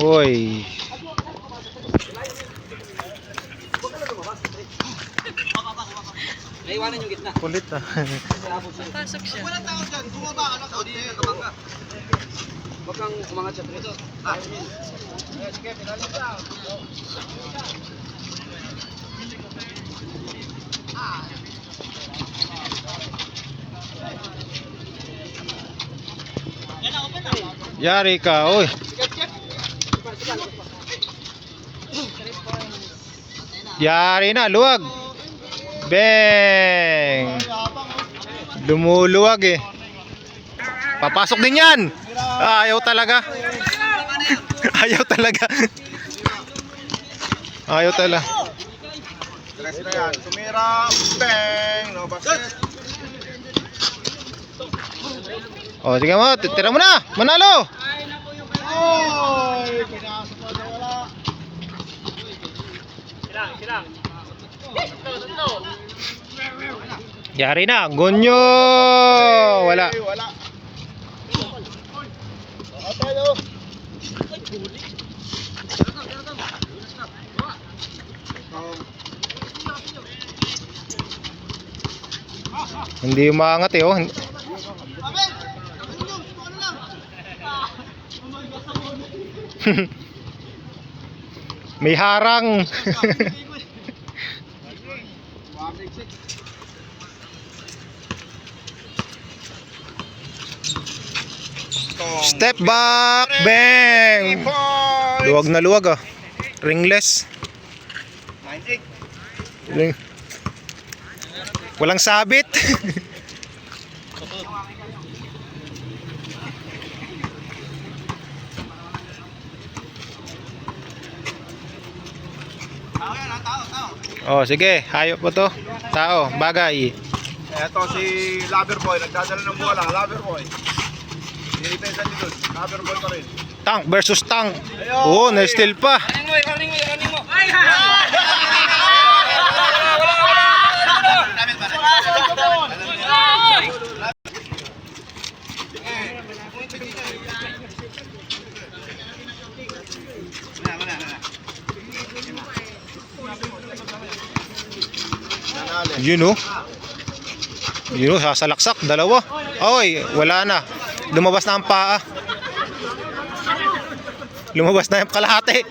Uy. Naiwanan yung gitna. Kulit ah. Pasok siya. Wala tao dyan. Bumaba ka na. Hindi ka kabangga. Huwag kang umangat sa trito. Ah. Sige, pinali ka. Yari ka, uy. Yari na, luwag. Bang! Lumuluwag eh. Papasok din yan. Ah, ayaw talaga. ayaw talaga. ayaw talaga. Tres na yan. Tumira. Bang! No, basket. O, sige mo, tira mo na. Manalo. Oy! Yari na, gonyo. Wala. Wala. Hindi umangat eh, oh. May harang. Step back, bang. Luwag na luwag ah. Ringless. 98. Ring. Walang sabit. Tao yan, ha? Tao, tao. Oh, sige, hayop po to. Tao, bagay. Eto si Loverboy, nagdadala ng bola, Loverboy. Dinipensa dito, Loverboy pa rin. Tank versus tank. Oo, oh, na-steal pa. Running mo, running mo, running mo. Nanalo. Yun know? oh. Yun know, sasalaksak. Dalawa. Oy, wala na. Lumabas na ang paa. Lumabas na yung kalahati.